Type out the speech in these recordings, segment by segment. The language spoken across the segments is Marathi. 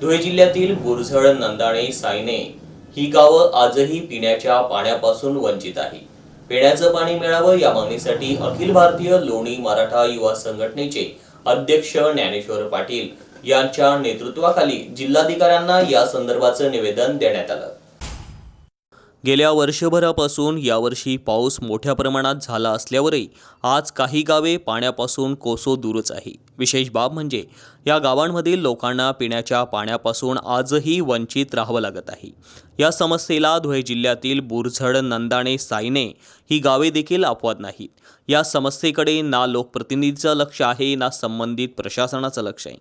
धुळे जिल्ह्यातील गुरझळ नंदाणे सायने ही गावं आजही पिण्याच्या पाण्यापासून वंचित आहे. पिण्याचं पाणी मिळावं या मागणीसाठी अखिल भारतीय लोणी मराठा युवा संघटनेचे अध्यक्ष ज्ञानेश्वर पाटील यांच्या नेतृत्वाखाली जिल्हाधिकाऱ्यांना या संदर्भाचं निवेदन देण्यात आलं. गेल्या वर्षभरापासून यावर्षी पाऊस मोठ्या प्रमाणात झाला असल्यावरही आज काही गावे पाण्यापासून कोसो दूरच आहे. विशेष बाब म्हणजे या गावांमधील लोकांना पिण्याच्या पाण्यापासून आजही वंचित राहावं लागत आहे. या समस्येला धुळे जिल्ह्यातील बुरझड नंदाणे सायने ही गावे देखील अपवाद नाहीत. या समस्येकडे ना लोकप्रतिनिधीचं लक्ष आहे ना संबंधित प्रशासनाचं लक्ष आहे.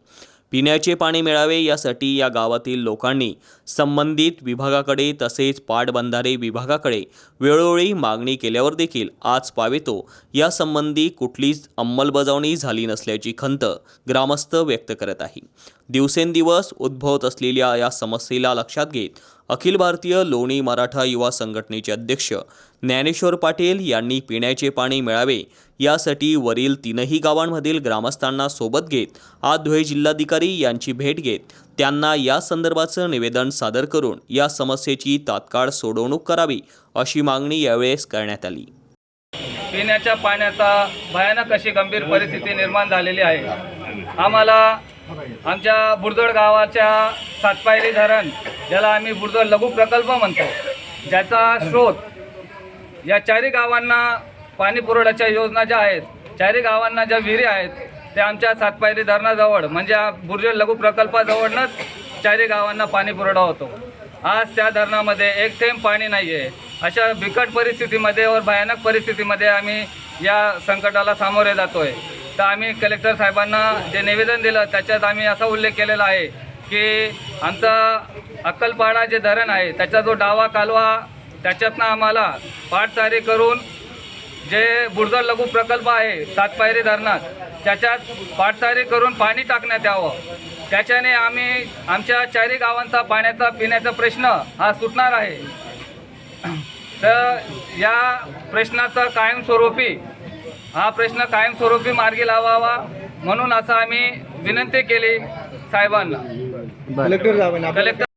पिण्याचे पाणी मिळावे यासाठी या गावातील लोकांनी संबंधित विभागाकडे तसेच पाटबंधारे विभागाकडे वेळोवेळी मागणी केल्यावर देखील आज पावेतो. यासंबंधी कुठलीच अंमलबजावणी झाली नसल्याची खंत ग्रामस्थ व्यक्त करत आहे. दिवसेंदिवस उद्भवत असलेल्या या समस्येला लक्षात घेत अखिल भारतीय लोणी मराठा युवा संघटनेचे अध्यक्ष ज्ञानेश्वर पाटील यांनी पिण्याचे पाणी मिळावे यासाठी वरील तीनही गावांमधील ग्रामस्थांना सोबत घेत आज धुळे जिल्हाधिकारी यांची भेट घेत त्यांना या संदर्भाचं निवेदन सादर करून या समस्येची तात्काळ सोडवणूक करावी अशी मागणी यावेळेस करण्यात आली. पिण्याच्या पाण्याचा भयानक अशी गंभीर परिस्थिती निर्माण झालेली आहे. आम्हाला आमच्या बुरदड गावाच्या सातपायरी धरण ज्याला आम्ही बुरदड लघु प्रकल्प म्हणतो ज्याचा स्रोत या चारही गावांना पाणी पुरवठ्याच्या योजना ज्या आहेत चारही गावांना ज्या विहिरी आहेत त्या आमच्या सातपायरी धरणाजवळ म्हणजे बुरजड लघु प्रकल्पाजवळनंच चारही गावांना पाणी पुरवठा होतो. आज त्या धरणामध्ये एक थेंब पाणी नाही आहे अशा बिकट परिस्थितीमध्ये व भयानक परिस्थितीमध्ये आम्ही या संकटाला सामोरे जातो आहे तर आम्ही कलेक्टर साहेबांना जे निवेदन दिलं त्याच्यात आम्ही असा उल्लेख केलेला आहे की आमचा अक्कलपाडा जे धरण आहे त्याचा जो डावा कालवा त्याच्यातनं आम्हाला पाठचारी करून जे बुरदर लघु प्रकल्प आहे सातपायरी धरणात त्याच्यात पाठचारी करून पाणी टाकण्यात यावं. त्याच्याने आम्ही आमच्या चारी गावांचा पाण्याचा पिण्याचा प्रश्न हा सुटणार आहे. तर या प्रश्नाचं कायमस्वरूपी हा प्रश्न कायमस्वरूपी मार्गी लावावा म्हणून असं आम्ही विनंती केली साहेबांना. कलेक्टर